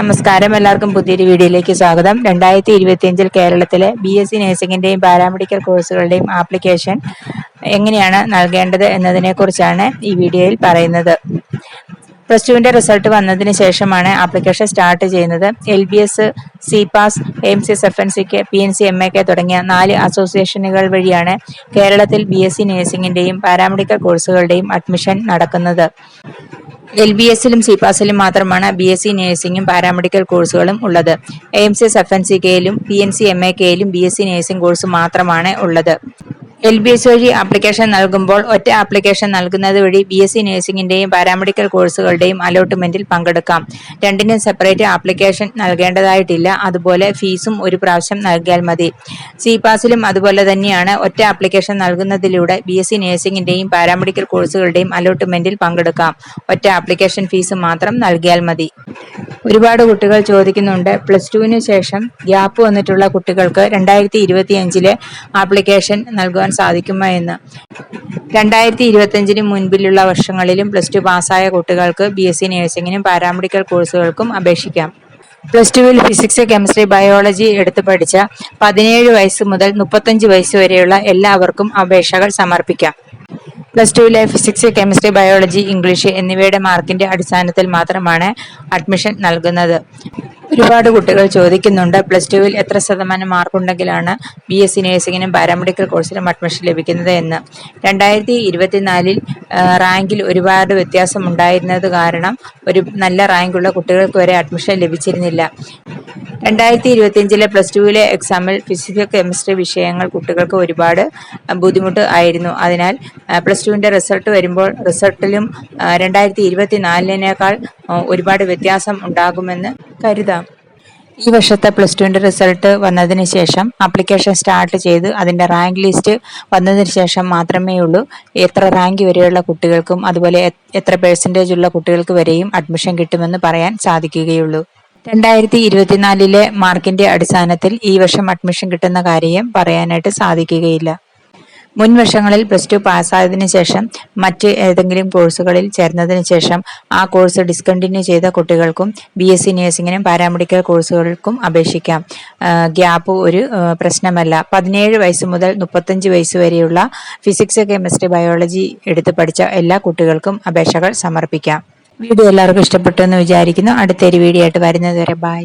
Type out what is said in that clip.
നമസ്കാരം. എല്ലാവർക്കും പുതിയൊരു വീഡിയോയിലേക്ക് സ്വാഗതം. രണ്ടായിരത്തി ഇരുപത്തിയഞ്ചിൽ കേരളത്തിലെ ബി എസ് സി നഴ്സിംഗിന്റെയും പാരാമെഡിക്കൽ കോഴ്സുകളുടെയും ആപ്ലിക്കേഷൻ എങ്ങനെയാണ് നൽകേണ്ടത് എന്നതിനെക്കുറിച്ചാണ് ഈ വീഡിയോയിൽ പറയുന്നത്. പ്ലസ് ടുവിന്റെ റിസൾട്ട് വന്നതിന് ശേഷമാണ് ആപ്ലിക്കേഷൻ സ്റ്റാർട്ട് ചെയ്യുന്നത്. L B S C PAS M C S F N സിക്ക് P N C M A K തുടങ്ങിയ നാല് അസോസിയേഷനുകൾ വഴിയാണ് കേരളത്തിൽ ബി എസ് സി നഴ്സിംഗിന്റെയും പാരാമെഡിക്കൽ കോഴ്സുകളുടെയും അഡ്മിഷൻ നടക്കുന്നത്. എൽ ബി എസിലും സി പാസിലും മാത്രമാണ് ബി എസ് സി നഴ്സിംഗും പാരാമെഡിക്കൽ കോഴ്സുകളും ഉള്ളത്. AIIMS F N C കെയിലും P N C M A കെയിലും B S C nursing course മാത്രമാണ് ഉള്ളത്. എൽ ബി എസ് വഴി ആപ്ലിക്കേഷൻ നൽകുമ്പോൾ ഒറ്റ ആപ്ലിക്കേഷൻ നൽകുന്നത് വഴി ബി എസ് സി നഴ്സിംഗിന്റെയും പാരാമെഡിക്കൽ കോഴ്സുകളുടെയും അലോട്ട്മെന്റിൽ പങ്കെടുക്കാം. രണ്ടിനും സെപ്പറേറ്റ് ആപ്ലിക്കേഷൻ നൽകേണ്ടതായിട്ടില്ല. അതുപോലെ ഫീസും ഒരു പ്രാവശ്യം നൽകിയാൽ മതി. സി പാസിലും അതുപോലെ തന്നെയാണ് ഒറ്റ ആപ്ലിക്കേഷൻ നൽകുന്നതിലൂടെ ബി എസ് സി നഴ്സിംഗിന്റെയും പാരാമെഡിക്കൽ കോഴ്സുകളുടെയും അലോട്ട്മെന്റിൽ പങ്കെടുക്കാം. ഒറ്റ ആപ്ലിക്കേഷൻ ഫീസ് മാത്രം നൽകിയാൽ മതി. ഒരുപാട് കുട്ടികൾ ചോദിക്കുന്നുണ്ട്. പ്ലസ് ടുവിന് ശേഷം ഗ്യാപ്പ് വന്നിട്ടുള്ള കുട്ടികൾക്ക് രണ്ടായിരത്തി ഇരുപത്തി അഞ്ചിലെ ആപ്ലിക്കേഷൻ നൽകുവാൻ സാധിക്കുമോ എന്ന്. രണ്ടായിരത്തി ഇരുപത്തിയഞ്ചിന് മുൻപിലുള്ള വർഷങ്ങളിലും പ്ലസ് ടു പാസ്സായ കുട്ടികൾക്ക് ബി എസ് സി നഴ്സിംഗിനും പാരാമെഡിക്കൽ കോഴ്സുകൾക്കും അപേക്ഷിക്കാം. പ്ലസ് ടുവിൽ ഫിസിക്സ് കെമിസ്ട്രി ബയോളജി എടുത്തു പഠിച്ച പതിനേഴ് വയസ്സ് മുതൽ മുപ്പത്തഞ്ച് വയസ്സ് വരെയുള്ള എല്ലാവർക്കും അപേക്ഷകൾ സമർപ്പിക്കാം. പ്ലസ് ടുവിലെ ഫിസിക്സ് കെമിസ്ട്രി ബയോളജി ഇംഗ്ലീഷ് എന്നിവയുടെ മാർക്കിന്റെ അടിസ്ഥാനത്തിൽ മാത്രമാണ് അഡ്മിഷൻ നൽകുന്നത്. ഒരുപാട് കുട്ടികൾ ചോദിക്കുന്നുണ്ട് പ്ലസ് ടുവിൽ എത്ര ശതമാനം മാർക്കുണ്ടെങ്കിലാണ് ബി എസ് നഴ്സിംഗിനും പാരാമെഡിക്കൽ കോഴ്സിലും അഡ്മിഷൻ ലഭിക്കുന്നത് എന്ന്. രണ്ടായിരത്തി ഇരുപത്തിനാലിൽ റാങ്കിൽ ഒരുപാട് വ്യത്യാസം ഉണ്ടായിരുന്നത് കാരണം ഒരു നല്ല റാങ്കുള്ള കുട്ടികൾക്ക് വരെ അഡ്മിഷൻ ലഭിച്ചിരുന്നില്ല. രണ്ടായിരത്തി ഇരുപത്തിയഞ്ചിലെ പ്ലസ് ടുവിലെ എക്സാമിൽ ഫിസിക്സ് കെമിസ്ട്രി വിഷയങ്ങൾ കുട്ടികൾക്ക് ഒരുപാട് ബുദ്ധിമുട്ട് ആയിരുന്നു അതിനാൽ പ്ലസ് ടുവിന്റെ റിസൾട്ട് വരുമ്പോൾ റിസൾട്ടിലും രണ്ടായിരത്തി ഇരുപത്തിനാലിനേക്കാൾ ഒരുപാട് വ്യത്യാസം ഉണ്ടാകുമെന്ന് കരുതാം. ഈ വർഷത്തെ പ്ലസ് ടുവിന്റെ റിസൾട്ട് വന്നതിന് ശേഷം ആപ്ലിക്കേഷൻ സ്റ്റാർട്ട് ചെയ്ത് അതിന്റെ റാങ്ക് ലിസ്റ്റ് വന്നതിന് ശേഷം മാത്രമേ ഉള്ളൂ. എത്ര റാങ്ക് വരെയുള്ള കുട്ടികൾക്കും അതുപോലെ എത്ര പേഴ്സന്റേജ് ഉള്ള കുട്ടികൾക്ക് വരെയും അഡ്മിഷൻ കിട്ടുമെന്ന് പറയാൻ സാധിക്കുകയുള്ളൂ. രണ്ടായിരത്തി ഇരുപത്തിനാലിലെ മാർക്കിന്റെ അടിസ്ഥാനത്തിൽ ഈ വർഷം അഡ്മിഷൻ കിട്ടുന്ന കാര്യം പറയാനായിട്ട് സാധിക്കുകയില്ല. മുൻ വർഷങ്ങളിൽ പ്ലസ് ടു പാസ്സായതിനു ശേഷം മറ്റ് ഏതെങ്കിലും കോഴ്സുകളിൽ ചേർന്നതിന് ശേഷം ആ കോഴ്സ് ഡിസ്കണ്ടിന്യൂ ചെയ്ത കുട്ടികൾക്കും ബി എസ് സി നഴ്സിംഗിനും പാരാമെഡിക്കൽ കോഴ്സുകൾക്കും അപേക്ഷിക്കാം. ഗ്യാപ്പ് ഒരു പ്രശ്നമല്ല. പതിനേഴ് വയസ്സ് മുതൽ മുപ്പത്തഞ്ച് വയസ്സ് വരെയുള്ള ഫിസിക്സ് കെമിസ്ട്രി ബയോളജി എടുത്ത് പഠിച്ച എല്ലാ കുട്ടികൾക്കും അപേക്ഷകൾ സമർപ്പിക്കാം. വീഡിയോ എല്ലാവർക്കും ഇഷ്ടപ്പെട്ടു എന്ന് വിചാരിക്കുന്നു. അടുത്തൊരു വീഡിയോ ആയിട്ട് വരുന്നത് വരെ ബൈ